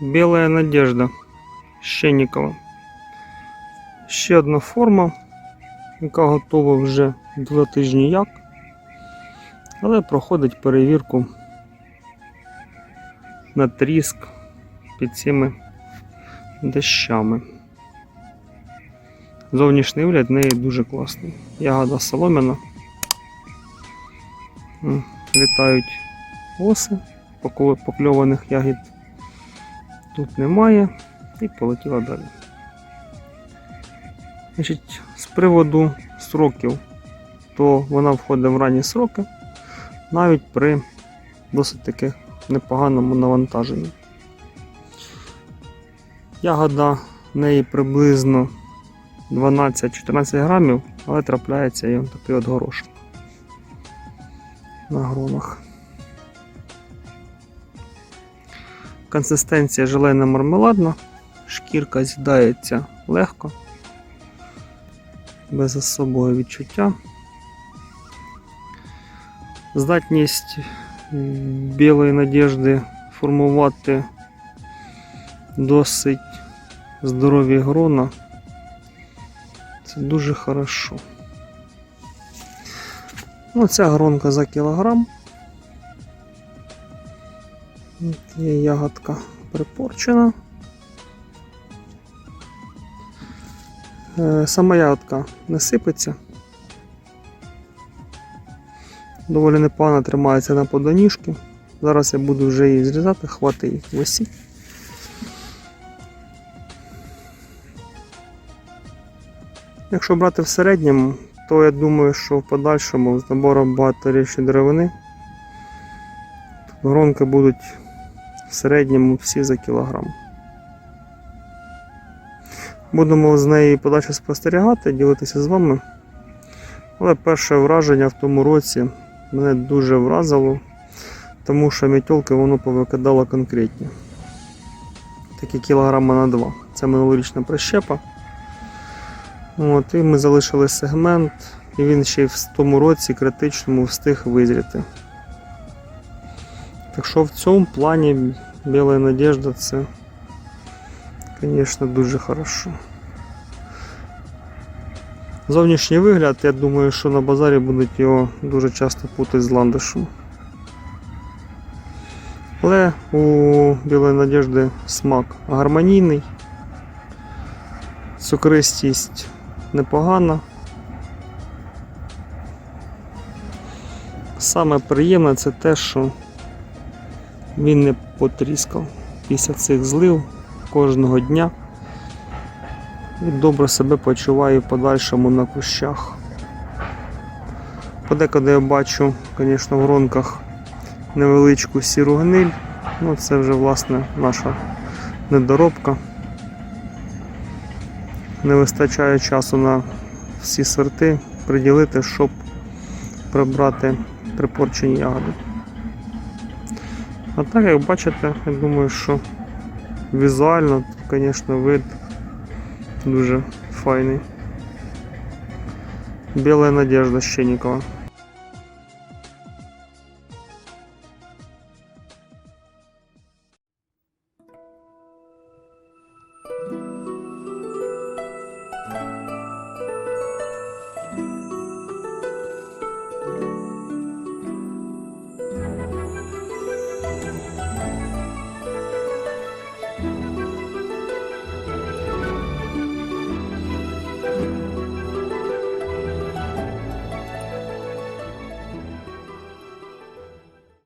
Белая надежда Щенникова. Ще одна форма, яка готова вже два тижні як, але проходить перевірку на тріск під цими дощами. Зовнішній вигляд в неї дуже класний. Ягода солом'яна. Літають оси, покльованих ягід тут немає. І полетіла далі. Значить, з приводу сроків, то вона входить в ранні сроки, навіть при досить таки непоганому навантаженні. Ягода в неї приблизно 12-14 грамів, але трапляється і такий от горошок на гронах. Консистенція желейно мармеладна, шкірка з'їдається легко, без особого відчуття. Здатність білої надіжди формувати досить здорові грона. Це дуже хорошо. Ну, ця гронка за кілограм. От Є ягодка припорчена. Е, Сама ягодка не сипеться. Доволі непогано тримається на подоніжки. Зараз я буду вже її зрізати, хвати їх осі. Якщо брати в середньому, то я думаю, що в подальшому з набором багаторічної деревини гронки будуть в середньому всі за кілограм. Будемо з неї подальше спостерігати, ділитися з вами. Але перше враження в тому році мене дуже вразило, тому що мітьолки воно повикидало конкретні. Такі кілограма на два. Це минулорічна прищепа. От, і ми залишили сегмент, і він ще й в тому році критичному встиг визріти. Так що в цьому плані Біла Надежда це, звісно, дуже хорошо. Зовнішній вигляд, я думаю, що на базарі будуть його дуже часто путати з ландишем. Але у Білої Надежди смак гармонійний, цукристість непогана. Саме приємне це те, що він не потріскав після цих злив кожного дня і добре себе почуває в подальшому на кущах. Подекуди я бачу, звісно, в гронках невеличку сіру гниль. Ну, це вже власне наша недоробка. Не вистачає часу на всі сорти приділити, щоб прибрати припорчені ягоди. А так, як бачите, я думаю, що візуально, звісно, вид дуже файний. Біла надежда Щенікова.